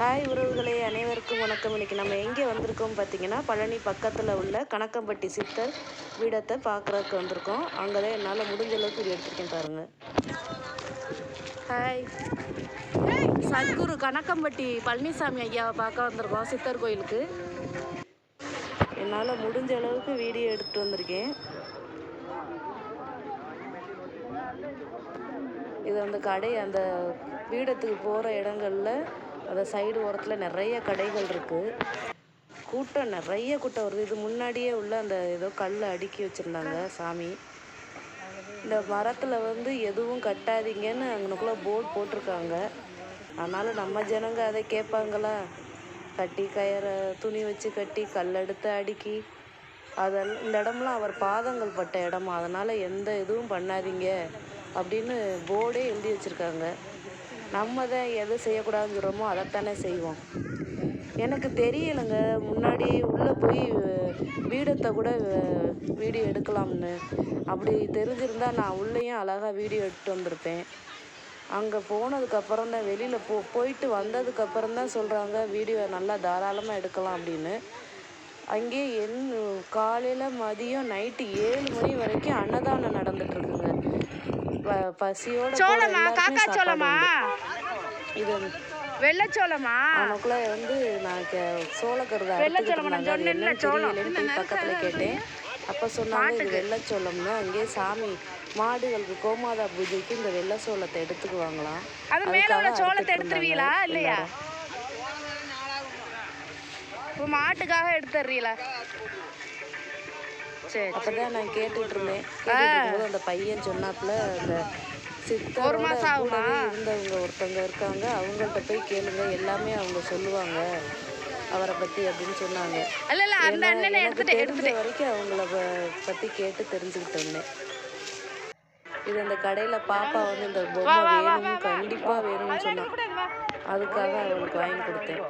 Hi உறவுகளே அனைவருக்கும் வணக்கம். இன்றைக்கி நம்ம எங்கே வந்திருக்கோம் பார்த்தீங்கன்னா பழனி பக்கத்தில் உள்ள கணக்கம்பட்டி சித்தர் பீடத்தை பார்க்குறதுக்கு வந்திருக்கோம். அங்கே தான் என்னால் முடிஞ்ச அளவுக்கு வீடியோ எடுத்துருக்கேன் பாருங்கள் ஹாய் சத்குரு கணக்கம்பட்டி பழனிசாமி ஐயாவை பார்க்க வந்திருக்கோம் சித்தர் கோயிலுக்கு. என்னால் முடிஞ்ச அளவுக்கு வீடியோ எடுத்துட்டு வந்திருக்கேன். இது அந்த கடை அந்த பீடத்துக்கு போகிற இடங்களில் அந்த சைடு ஓரத்தில் நிறைய கடைகள் இருக்குது கூட்டம் நிறைய கூட்டம் வருது. இது முன்னாடியே உள்ள அந்த ஏதோ கல்லை அடுக்கி வச்சுருந்தாங்க சாமி. இந்த மரத்தில் வந்து எதுவும் கட்டாதீங்கன்னு அங்கனுக்குள்ளே போர்டு போட்டிருக்காங்க. அதனால் நம்ம ஜனங்க அதை கேட்பாங்களா? கட்டி கயரை துணி வச்சு கட்டி கல்லெடுத்து அடுக்கி. அதெல்லாம் இந்த இடம்லாம் அவர் பாதங்கள் பட்ட இடம். அதனால் எந்த இதுவும் பண்ணாதீங்க அப்படின்னு போர்டே எழுதி வச்சுருக்காங்க. நம்ம தான் எது செய்யக்கூடாதுன்னு சொல்கிறோமோ அதைத்தானே செய்வோம். எனக்கு தெரியலைங்க. முன்னாடி உள்ளே போய் வீடத்தை கூட வீடியோ எடுக்கலாம்னு. அப்படி தெரிஞ்சிருந்தா நான் உள்ளேயும் அழகாக வீடியோ எடுத்து வந்திருப்பேன். அங்கே போனதுக்கப்புறம் தான் வெளியில் போ போயிட்டு வந்ததுக்கப்புறம் தான் சொல்கிறாங்க வீடியோ நல்லா தாராளமாக எடுக்கலாம் அப்படின்னு. அங்கேயே என் காலையில் மதியம் நைட்டு ஏழு மணி வரைக்கும் அன்னதானம் நடந்துட்டுருக்குங்க பசியோட சோளமா? காக்கா சோளமா. இது வெள்ளச்சோளமா அவனுக்குள்ள வந்து நான் சோளக்கருதை வெள்ளைச்சோளம் நான் தெரியலைன்னு போய் பக்கத்துல கேட்டேன். அப்ப சொன்னாங்க இது வெள்ளைச்சோளம்னு அங்கேயே சாமி மாடுகளுக்கு கோமாதா பூஜைக்கு இந்த வெள்ளை சோளத்தை எடுத்துக்குவாங்களாம். அது மேல உள்ள சோளத்தை எடுத்துருவீங்களா இல்லையா. இப்போ மாட்டுக்காக எடுத்துடுறீங்களா? சரி அப்பதான் நான் கேட்டுட்டு இருந்தேன் கேட்டுட்டு அந்த பையன் சொன்னாப்புல அந்த சித்தரோட மாசம் ஆகுமா? இருந்தவங்க ஒருத்தவங்க இருக்காங்க. அவங்கள்ட்ட போய் கேளுங்க. எல்லாமே அவங்க சொல்லுவாங்க. அவரை பத்தி அப்படின்னு சொன்னாங்க. இல்ல இல்ல அந்த அண்ணனை எடுத்துட்டு எடுத்துட்டு வரைக்கும் அவங்கள பத்தி கேட்டு தெரிஞ்சுக்கிட்டு வந்தேன் இது அந்த கடையில பாப்பா வந்து இந்த பொம்மை வேணும் கண்டிப்பா வேணும்னு சொன்னா. அதுக்காக அவளுக்கு வாங்கி கொடுத்தேன்.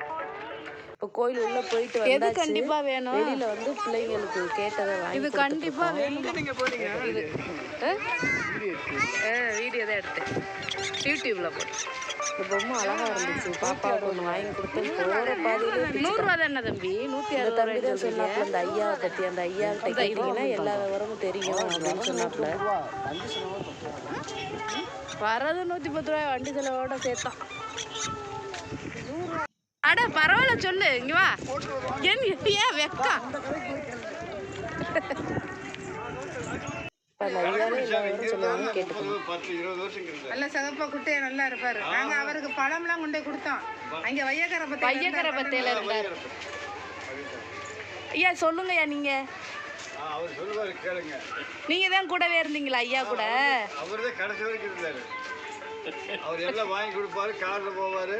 இப்போ கோயில் உள்ள போயிட்டு எது கண்டிப்பா வேணும்? வெளியில வந்து பிள்ளைங்களுக்கு கேட்டதை வாங்கி இது கண்டிப்பா வேணும். இது வீடியோ தான் எடுத்தேன். யூடியூப்ல போட்டு இந்த பொம்மை அழகா இருந்துச்சு. பாப்பாவுக்கு ஒன்று வாங்கி கொடுத்தேன். போற பாதையில நூறுரூவா தானே? தம்பி? நூற்றி அறுபது தம்பி தான் சொன்னாப்புல இந்த ஐயாவை பத்தி. அந்த ஐயாவிட்ட கேட்டீங்கன்னா எல்லா விவரமும் தெரியும் அப்படின்னு சொன்னாப்புல. வரது நூற்றி பத்து ரூபாய் வண்டி செலவோட சேர்த்தான். அட பரவாயில்ல சொல்லு. இங்க வா. ஏன் ஏன் வெக்கா. நல்ல சிகப்பா குட்டையா நல்லா இருப்பாரு. நாங்க அவருக்கு பழம்லாம் கொண்டு போய் கொடுத்தோம். அங்க வையக்கரை பத்தி பையக்கரை பத்தையில இருந்தாரு. ஐயா சொல்லுங்கய்யா நீங்க. அவர் சொல்லுவாரு கேளுங்க. நீங்க தான் கூடவே இருந்தீங்களா ஐயா கூட? அவர் தான் கடைசி வரைக்கும் இருந்தாரு. அவர் எல்லாம் வாங்கி கொடுப்பாரு காரில் போவாரு.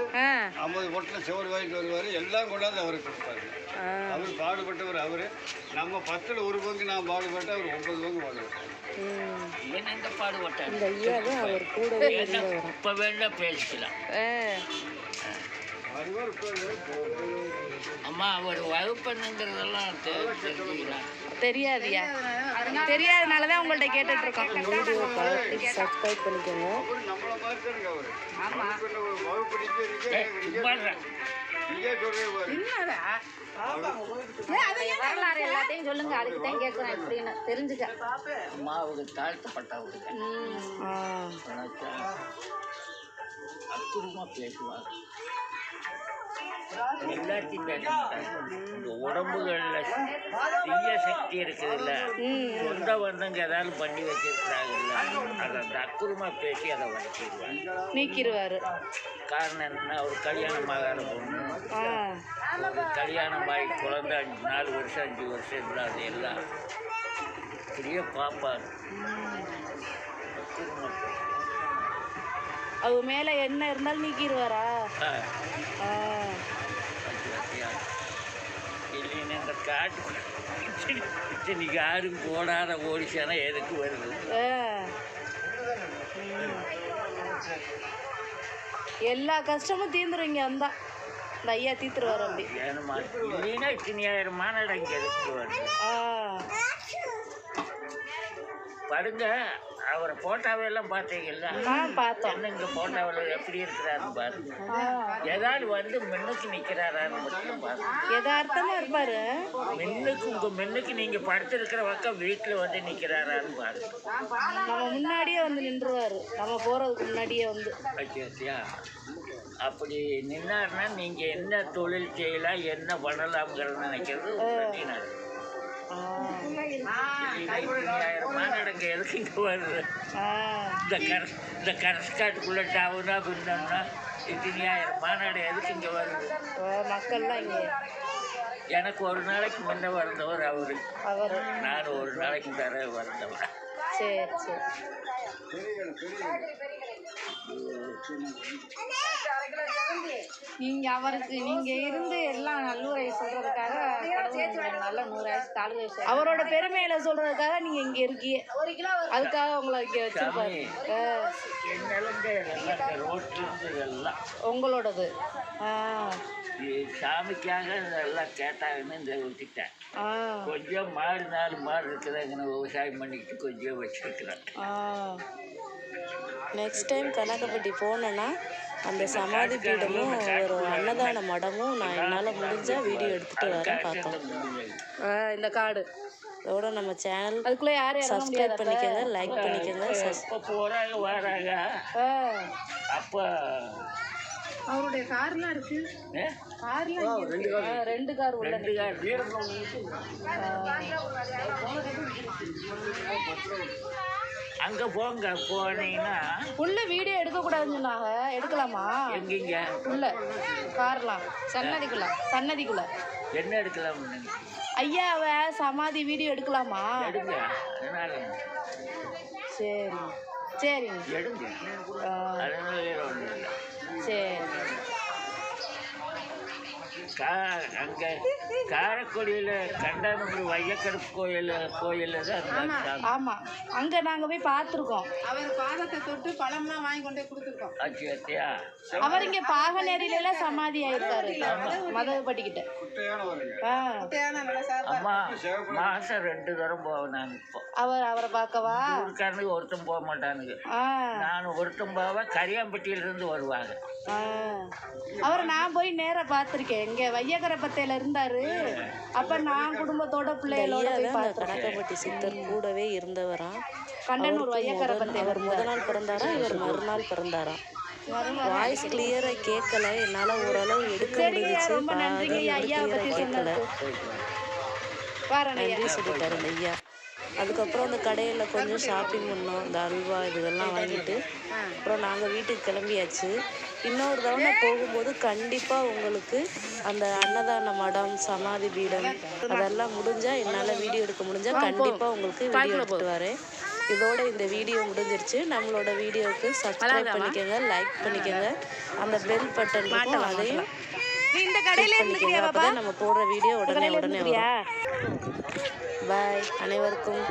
ஐம்பது பொட்டில் சோறு வாங்கிட்டு வருவார். எல்லாம் கொண்டாந்து அவருக்கு கொடுப்பாரு. அவர் பாடுபட்டவர் அவர். நம்ம பத்தில் ஒரு பங்கு நான் பாடுபட்டேன் அவர் ஒன்பது பங்கு பாடுபட்டார். ம். என்ன இந்த பாடுபட்டேன் இந்த ஐயா தான் அவர் கூடவே இருந்தவரும் இப்போ வேணா பேசிக்கலாம். அம்மா அவர் வகுப்பண்ணுங்கிறதெல்லாம் தெ- தெரிஞ்சுக்கலாம். தெரியாதுயா? தெரியாதனால தான் உங்கள்ட்ட கேட்டுட்டு இருக்கோம் சப்ஸ்கிரைப் பண்ணிக்கோங்க. வரலாறு எல்லாத்தையும் சொல்லுங்க அதுக்கு தான் கேட்குறேன் எப்படின்னு தெரிஞ்சுக்க. உடம்புகள்ல தீய சக்தி இருக்குதுல்ல. சொந்த வந்தங்க ஏதாவது பண்ணி வச்சிருக்கிறாங்கல்ல அதை அந்த அக்குறமா பேசி அதை வளர்த்திடுவாங்க நீக்கிடுவாரு காரணம் என்ன ஒரு கல்யாணம் ஆகாத பொண்ணு. ஆ. ஒரு கல்யாணம் ஆகி குழந்தை அஞ்சு நாலு வருஷம் அஞ்சு வருஷம் இருந்தால் அது எல்லாம் இப்படியே பார்ப்பார் அவ மேல என்ன இருந்தாலும் நீக்கிடுவாரா ஆ. இல்லைன்னா இந்த காட்டு இன்னைக்கு யாரும் போடாத ஓடிச்சானா எதுக்கு வருது. எல்லா கஷ்டமும் தீந்துரும் இங்க வந்தா. இந்த ஐயா தீத்துருவார் அப்படி. இல்லைன்னா இத்தனையாயிரம் மாநாடு இங்கே எதுக்கு வருது? ஆ. படுங்க அவரை போட்டோவெல்லாம் பார்த்தீங்கல்ல? பார்த்தோம். இங்கே போட்டோவில் எப்படி இருக்கிறாருன்னு பாருங்க ஏதாவது வந்து மின்னுக்கு நிற்கிறாரான்னு மட்டும் பாருங்க யதார்த்தமா இருப்பாரு. மின்னுக்கு உங்கள் மின்னுக்கு நீங்கள் படுத்திருக்கிற பக்கம் வீட்டில் வந்து நிற்கிறாரான்னு பாருங்க நம்ம முன்னாடியே வந்து நின்றுவாரு. நம்ம போறதுக்கு முன்னாடியே வந்து. ஓகேத்தியா அப்படி நின்னாருன்னா நீங்கள் என்ன தொழில் செய்யலாம் என்ன பண்ணலாம்ங்கிறத நினைக்கிறது நடக்கும் ஆ. இருபதாயிரம் மாநாடுங்க எதுக்கு இங்கே வருது ஆ. இந்த கரஸ் இந்த கரஸ் காட்டுக்குள்ளே டவுனா பின்னோம்னா இத்தனையாயிரம் மாநாடு எதுக்கு இங்கே வருது ஆ, மக்கள்லாம் இங்கே எனக்கு ஒரு நாளைக்கு முன்னே வந்தவர் அவரு அவர் நான் ஒரு நாளைக்கு தர வந்தவர் சரி சரி நீங்க அவருக்கு நீங்கள் இருந்து எல்லாம் நல்லுரை சொல்றதுக்காக அவரோட பெருமையில சொல்றதுக்காக நீங்க இங்க இருக்கீங்க அதுக்காக உங்களை இங்க வச்சிருப்பாரு. உங்களோடது. சாமிக்காக இதெல்லாம் கேட்டாங்கன்னு இந்த விட்டுட்டேன். கொஞ்சம் மாடு நாலு மாடு இருக்குதுங்கன்னு விவசாயம் பண்ணிக்கிட்டு கொஞ்சம் வச்சிருக்கிறேன் நெக்ஸ்ட் டைம் கனகப்பட்டி போனேன்னா அந்த சமாதி பீடமும் ஒரு அன்னதான மடமும் நான் என்னால் முடிஞ்சால் வீடியோ எடுத்துகிட்டு வரேன் பார்த்தோம். இந்த காடு. அதோட நம்ம சேனல் அதுக்குள்ள முடியாது சப்ஸ்கிரைப் பண்ணிக்கோங்க லைக் பண்ணிக்கோங்க போகிறாங்க வராங்க? அப்போ அவருடைய கார்லாம் இருக்கு. கார்லாம் ரெண்டு கார். உள்ள ரெண்டு கார். அங்கே போங்க போனீங்கன்னா. உள்ள வீடியோ எடுக்க கூடாதுன்னு சொன்னாங்க. எடுக்கலாமா? எங்கேங்க? உள்ள. கார்லாம் சன்னதிக்குள்ள. சன்னதிக்குள்ள. என்ன நினைக்கிறீங்க? ஐயாவ சமாதி வீடியோ எடுக்கலாமா? எடுங்க. அதனால. சரி. சரிங்க. எடுங்க. அதனால சரி. கா அங்கே காரைக்குடியில் கண்டானூர் வையக்கருப்பு கோயில் கோயிலில் தான் அந்த சாமி. ஆமா. அங்க நாங்க போய் பார்த்துருக்கோம். அவர் பாதத்தை தொட்டு பழம்லாம் வாங்கி கொண்டு கொடுத்துருக்கோம். ஆச்சு ஆச்சியா அவர் இங்க பாகநேரில எல்லாம் சமாதி ஆயிருக்காரு. சார் அம்மா மாதம் ரெண்டு தரம் போவேன் நான் இப்போ. அவர் அவரை பார்க்கவா? ஊருக்காரனுக்கு ஒருத்தன் போக மாட்டானுங்க. ஆ. நான் ஒருத்தன் போவேன் கரியாம்பட்டியிலிருந்து வருவாங்க. அவரை நான் போய் நேரா பார்த்திருக்கேன். இங்க வையகரப்பத்தையில இருந்தாரு. அப்ப நான் குடும்பத்தோட பிள்ளைகளோட ஐயா போய் கனகப்பட்டி சித்தர் கூடவே இருந்தவராம் கண்டனூர் முதல் அவர் முத நாள் பிறந்தாரா? இவர் மறுநாள் பிறந்தாராம் வாய்ஸ் கிளியரா கேட்கல. என்னால ஓரளவு எடுக்க சரிங்க முடிஞ்சுச்சு. ரொம்ப நன்றிங்க ஐயா. பத்தி ஐயா. நன்றி சொல்லிட்டாரு ஐயா. அதுக்கப்புறம் அந்த கடையில் கொஞ்சம் ஷாப்பிங் பண்ணோம். இந்த அல்வா இதெல்லாம் வாங்கிட்டு. அப்புறம் நாங்கள் வீட்டுக்கு கிளம்பியாச்சு. இன்னொரு தவணை போகும்போது கண்டிப்பாக உங்களுக்கு அந்த அன்னதான மடம் சமாதி பீடம் அதெல்லாம் முடிஞ்சால் என்னால் வீடியோ எடுக்க முடிஞ்சால் கண்டிப்பாக உங்களுக்கு வீடியோ எடுத்துட்டு வரேன். இதோட இந்த வீடியோ முடிஞ்சிருச்சு. நம்மளோட வீடியோவுக்கு சப்ஸ்கிரைப் பண்ணிக்கோங்க லைக் பண்ணிக்கோங்க. அந்த பெல் பட்டன் இருக்கும் அதையும் இந்த கடையில நம்ம போடுற வீடியோ உடனே உடனே பாய். அனைவருக்கும்